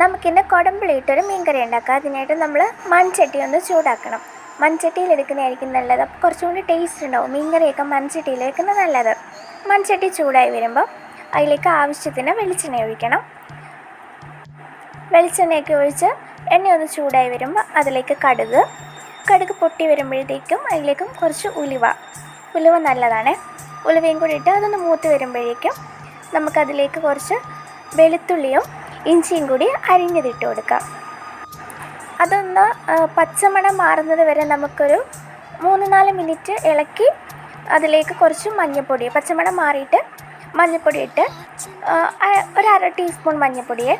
നമുക്കിന്ന് കുടമ്പിളിയിട്ടൊരു മീൻകറി ഉണ്ടാക്കാം. അതിനായിട്ട് നമ്മൾ മൺചട്ടി ഒന്ന് ചൂടാക്കണം. മൺചട്ടിയിൽ എടുക്കുന്നതായിരിക്കും നല്ലത്. അപ്പോൾ കുറച്ചും കൂടി ടേസ്റ്റ് ഉണ്ടാവും. മീൻകറിയൊക്കെ മൺചട്ടിയിൽ വെക്കുന്നത് നല്ലത്. മൺചട്ടി ചൂടായി വരുമ്പോൾ അതിലേക്ക് ആവശ്യത്തിന് വെളിച്ചെണ്ണ ഒഴിക്കണം. വെളിച്ചെണ്ണയൊക്കെ ഒഴിച്ച് എണ്ണ ഒന്ന് ചൂടായി വരുമ്പോൾ അതിലേക്ക് കടുക്. കടുക് പൊട്ടി വരുമ്പോഴത്തേക്കും അതിലേക്കും കുറച്ച് ഉലുവ. ഉലുവ നല്ലതാണ്. ഉലുവയും കൂടി ഇട്ട് അതൊന്ന് മൂത്ത് വരുമ്പോഴേക്കും നമുക്കതിലേക്ക് കുറച്ച് വെളുത്തുള്ളിയും ഇഞ്ചിയും കൂടി അരിഞ്ഞതിട്ട് കൊടുക്കാം. അതൊന്ന് പച്ചമണം മാറുന്നത് വരെ നമുക്കൊരു മൂന്ന് നാല് മിനിറ്റ് ഇളക്കി അതിലേക്ക് കുറച്ച് മഞ്ഞൾപ്പൊടി പച്ചമണം മാറിയിട്ട് മഞ്ഞൾപ്പൊടി ഇട്ട് ഒരു അര ടീസ്പൂൺ മഞ്ഞൾപ്പൊടിയെ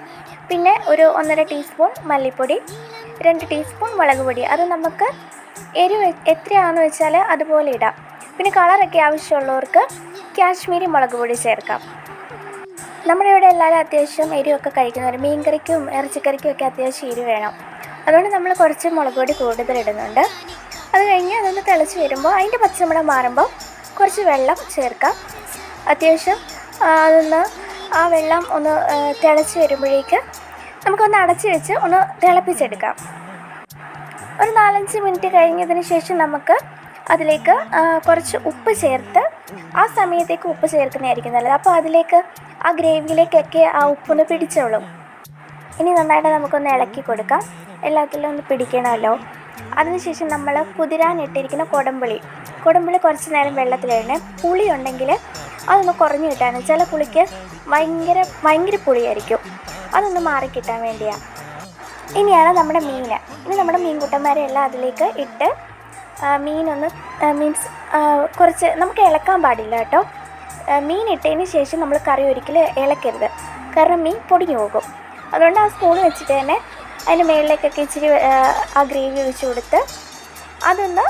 പിന്നെ ഒരു ഒന്നര ടീസ്പൂൺ മല്ലിപ്പൊടി രണ്ട് ടീസ്പൂൺ മുളക് പൊടി. അത് നമുക്ക് എരിവ് എത്രയാണെന്ന് വെച്ചാൽ അതുപോലെ ഇടാം. പിന്നെ കളറൊക്കെ ആവശ്യമുള്ളവർക്ക് കാശ്മീരി മുളക് പൊടി ചേർക്കാം. നമ്മുടെ ഇവിടെ എല്ലാവരും അത്യാവശ്യം എരിവൊക്കെ കഴിക്കുന്നവർ മീൻകറിക്കും ഇറച്ചിക്കറിക്കും ഒക്കെ അത്യാവശ്യം എരി വേണം. അതുകൊണ്ട് നമ്മൾ കുറച്ച് മുളക് പൊടി കൂടുതൽ ഇടുന്നുണ്ട്. അത് കഴിഞ്ഞ് അതൊന്ന് തിളച്ച് വരുമ്പോൾ അതിന്റെ പച്ചമണം മാറുമ്പോൾ കുറച്ച് വെള്ളം ചേർക്കാം. അത്യാവശ്യം അതൊന്ന് ആ വെള്ളം ഒന്ന് തിളച്ച് വരുമ്പോഴേക്ക് നമുക്കൊന്ന് അടച്ച് വെച്ച് ഒന്ന് തിളപ്പിച്ചെടുക്കാം. ഒരു നാലഞ്ച് മിനിറ്റ് കഴിഞ്ഞതിന് ശേഷം നമുക്ക് അതിലേക്ക് കുറച്ച് ഉപ്പ് ചേർത്ത് ആ സമയത്തേക്ക് ഉപ്പ് ചേർക്കുന്നതായിരിക്കും നല്ലത് അപ്പോൾ അതിലേക്ക് ആ ഗ്രേവിയിലേക്കൊക്കെ ആ ഉപ്പൊന്ന് പിടിച്ചോളും. ഇനി നന്നായിട്ട് നമുക്കൊന്ന് ഇളക്കി കൊടുക്കാം. എല്ലാത്തിലും ഒന്ന് പിടിക്കണമല്ലോ. അതിനുശേഷം നമ്മൾ കുതിരാനിട്ടിരിക്കുന്ന കൊടമ്പുളി കൊടമ്പുളി കുറച്ച് നേരം വെള്ളത്തിലിടണേ പുളി ഉണ്ടെങ്കിൽ അതൊന്ന് കുറഞ്ഞു കിട്ടാൻ ചില പുളിക്ക് ഭയങ്കര ഭയങ്കര പുളിയായിരിക്കും. അതൊന്ന് മാറിക്കിട്ടാൻ വേണ്ടിയാണ് ഇനിയാണ് നമ്മുടെ മീൻ. ഇനി നമ്മുടെ മീൻകുട്ടന്മാരെ എല്ലാം അതിലേക്ക് ഇട്ട് മീനൊന്ന് മീൻസ് കുറച്ച് നമുക്ക് ഇളക്കാൻ പാടില്ല കേട്ടോ. മീൻ ഇട്ടതിന് ശേഷം നമ്മൾ കറി ഒരിക്കലും ഇളക്കരുത്. കാരണം മീൻ പൊടിഞ്ഞു പോകും. അതുകൊണ്ട് ആ സ്പൂൺ വെച്ചിട്ട് തന്നെ അതിന് മുകളിലേക്കൊക്കെ ഇച്ചിരി ആ, ഗ്രേവി ഒഴിച്ച് കൊടുത്ത് അതൊന്ന്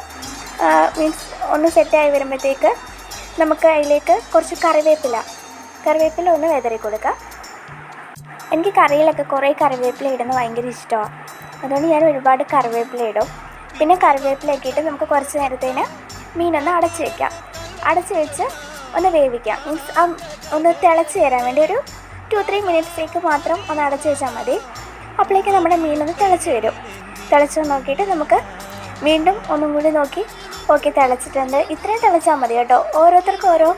മീൻസ് ഒന്ന് സെറ്റായി വരുമ്പോഴത്തേക്ക് നമുക്ക് അതിലേക്ക് കുറച്ച് കറിവേപ്പില കറിവേപ്പില ഒന്ന് വിതറി കൊടുക്കാം. എനിക്ക് കറിയിലൊക്കെ കുറേ കറിവേപ്പില ഇടുന്നത് ഭയങ്കര ഇഷ്ടമാണ്. അതുകൊണ്ട് ഞാൻ ഒരുപാട് കറിവേപ്പില ഇടും. പിന്നെ കറിവേപ്പിലയൊക്കെ ഇട്ട് നമുക്ക് കുറച്ച് നേരത്തേന് മീനൊന്ന് അടച്ച് വയ്ക്കാം അടച്ച് വെച്ച് ഒന്ന് വേവിക്കാം. മീൻസ് ഒന്ന് തിളച്ച് തരാൻ വേണ്ടി ഒരു ടു ത്രീ മിനിറ്റ്സേക്ക് മാത്രം ഒന്ന് അടച്ച് വെച്ചാൽ മതി. അപ്പോഴേക്ക് നമ്മുടെ മീനൊന്ന് തിളച്ച് വരും. തിളച്ച് നോക്കിയിട്ട് നമുക്ക് വീണ്ടും ഒന്നും കൂടി നോക്കി. ഓക്കെ തിളച്ചിട്ടുണ്ട്. ഇത്രയും തിളച്ചാൽ മതി കേട്ടോ. ഓരോരുത്തർക്കും ഓരോ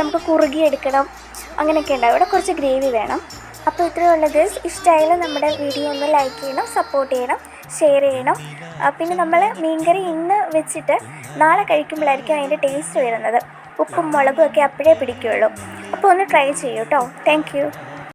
നമുക്ക് കുറുകി എടുക്കണം. അങ്ങനെയൊക്കെ ഉണ്ടാവും. ഇവിടെ കുറച്ച് ഗ്രേവി വേണം. അപ്പോൾ ഇത്രയേ ഉള്ളത് ഇഷ്ടമായാലും നമ്മുടെ വീഡിയോ ഒന്ന് ലൈക്ക് ചെയ്യണം സപ്പോർട്ട് ചെയ്യണം ഷെയർ ചെയ്യണം. പിന്നെ നമ്മൾ മീൻകറി ഇന്ന് വെച്ചിട്ട് നാളെ കഴിക്കുമ്പോഴായിരിക്കും അതിന്റെ ടേസ്റ്റ് വരുന്നത്. ഉപ്പും മുളകും ഒക്കെ അപ്പോഴേ പിടിക്കുകയുള്ളൂ അപ്പോൾ ഒന്ന് ട്രൈ ചെയ്യൂ കേട്ടോ താങ്ക്